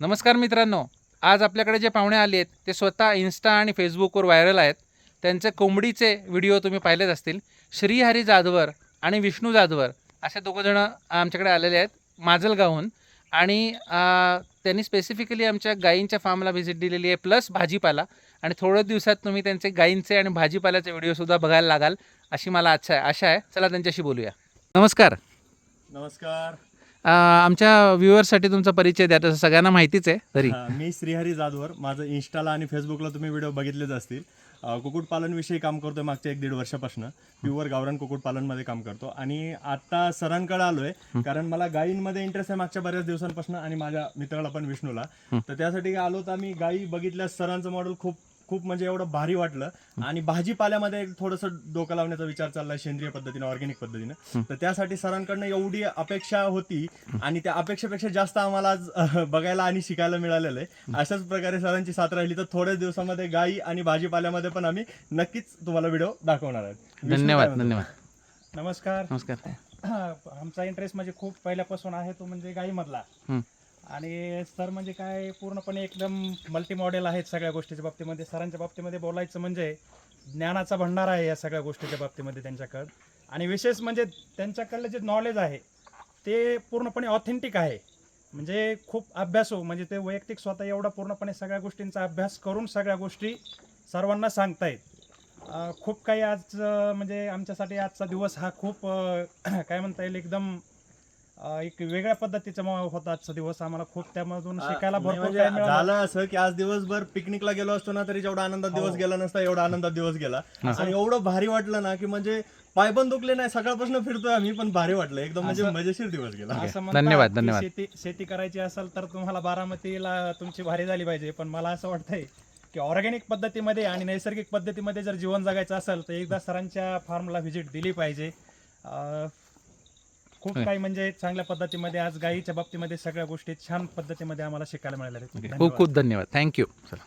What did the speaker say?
नमस्कार मित्रांनो आज आपल्याकडे जे पाहुणे आले आहेत ते स्वतः इन्स्टा आणि फेसबुकवर व्हायरल आहेत. त्यांचे कोंबडीचे व्हिडिओ तुम्ही पाहिलेच असतील. श्रीहरी जाधवर आणि विष्णू जाधवर असे दोघंजणं आमच्याकडे आलेले आहेत माजलगावहून. आणि त्यांनी स्पेसिफिकली आमच्या गायींच्या फार्मला व्हिजिट दिलेली आहे प्लस भाजीपाला. आणि थोड्या दिवसात तुम्ही त्यांचे गायींचे आणि भाजीपाल्याचे व्हिडिओसुद्धा बघायला लागाल अशी मला आच्छा आहे आशा आहे. चला त्यांच्याशी बोलूया. नमस्कार. नमस्कार. आमच्या व्ह्युअर्ससाठी तुमचा परिचय द्या तसं सगळ्यांना माहितीच आहे. तरी. हा, मी श्रीहरी जाधवर. माझं इन्स्टाला आणि फेसबुकला तुम्ही व्हिडिओ बघितलेच असतील. अं, कुक्कुटपालनविषयी काम करतोय मागच्या एक दीड वर्षापासून. प्युअर गावरान कुक्कुटपालनमध्ये काम करतो. आणि आता सरांकडे आलोय कारण मला गायींमध्ये इंटरेस्ट आहे मागच्या बऱ्याच दिवसांपासून आणि माझ्या मित्राला पण विष्णूला. तर त्यासाठी आलो तर आम्ही. गायी बघितल्या सरांचं मॉडेल खूप खूप म्हणजे एवढं भारी वाटलं. आणि भाजीपाल्यामध्ये एक थोडंसं डोकं लावण्याचा विचार चाललाय सेंद्रिय पद्धतीने ऑर्गॅनिक पद्धतीने. तर त्यासाठी सरांकडनं एवढी अपेक्षा होती आणि त्या अपेक्षेपेक्षा जास्त आम्हाला आज बघायला आणि शिकायला मिळालेलं आहे. अशाच प्रकारे सरांची साथ राहिली तर थोड्याच दिवसामध्ये गायी आणि भाजीपाल्यामध्ये पण आम्ही नक्कीच तुम्हाला व्हिडिओ दाखवणार आहेत. धन्यवाद? धन्यवाद. नमस्कार. नमस्कार. आमचा इंटरेस्ट म्हणजे खूप पहिल्यापासून आहे तो म्हणजे गाईमधला. आणि सर म्हणजे काय पूर्णपणे एकदम मल्टी मॉडेल आहेत सगळ्या गोष्टीच्या बाबतीमध्ये. सरांच्या बाबतीमध्ये बोलायचं म्हणजे ज्ञानाचा भंडार आहे या सगळ्या गोष्टीच्या बाबतीमध्ये त्यांच्याकडं. आणि विशेष म्हणजे त्यांच्याकडलं जे नॉलेज आहे ते पूर्णपणे ऑथेंटिक आहे. म्हणजे खूप अभ्यासू म्हणजे ते वैयक्तिक स्वतः एवढा पूर्णपणे सगळ्या गोष्टींचा अभ्यास करून सगळ्या गोष्टी सर्वांना सांगतायत. खूप काही आज म्हणजे आमच्यासाठी आजचा दिवस हा खूप काय म्हणता येईल एकदम अं, एक वेगळ्या पद्धतीचा म- होता आजचा दिवस आम्हाला खूप त्यामधून शिकायला नाही भरपूर म्हणजे काही मिळालं. झालं असं की आज दिवसभर पिकनिकला गेलो असतो ना तरी जेवढा आनंदात दिवस हो. गेला नसता एवढा आनंदात दिवस गेला. आणि एवढं भारी वाटलं ना की म्हणजे पाय पण दुखले नाही सकाळपासून फिरतोय आम्ही पण भारी वाटलं. एकदम म्हणजे मजेशीर दिवस गेला. असं म्हणतात धन्यवाद, की धन्यवाद. शेती शेती करायची असेल तर तुम्हाला बारामतीला तुमची भारी झाली पाहिजे. पण मला असं वाटतंय की ऑर्गॅनिक पद्धतीमध्ये आणि नैसर्गिक पद्धतीमध्ये जर जीवन जगायचं असेल तर एकदा सरांच्या फार्मला व्हिजिट दिली पाहिजे. अं, खूप. काही म्हणजे चांगल्या पद्धतीमध्ये आज गायीच्या बाबतीमध्ये सगळ्या गोष्टी छान पद्धतीमध्ये आम्हाला शिकायला मिळाल्या आहेत. खूप धन्यवाद. खूप धन्यवाद थँक्यू चला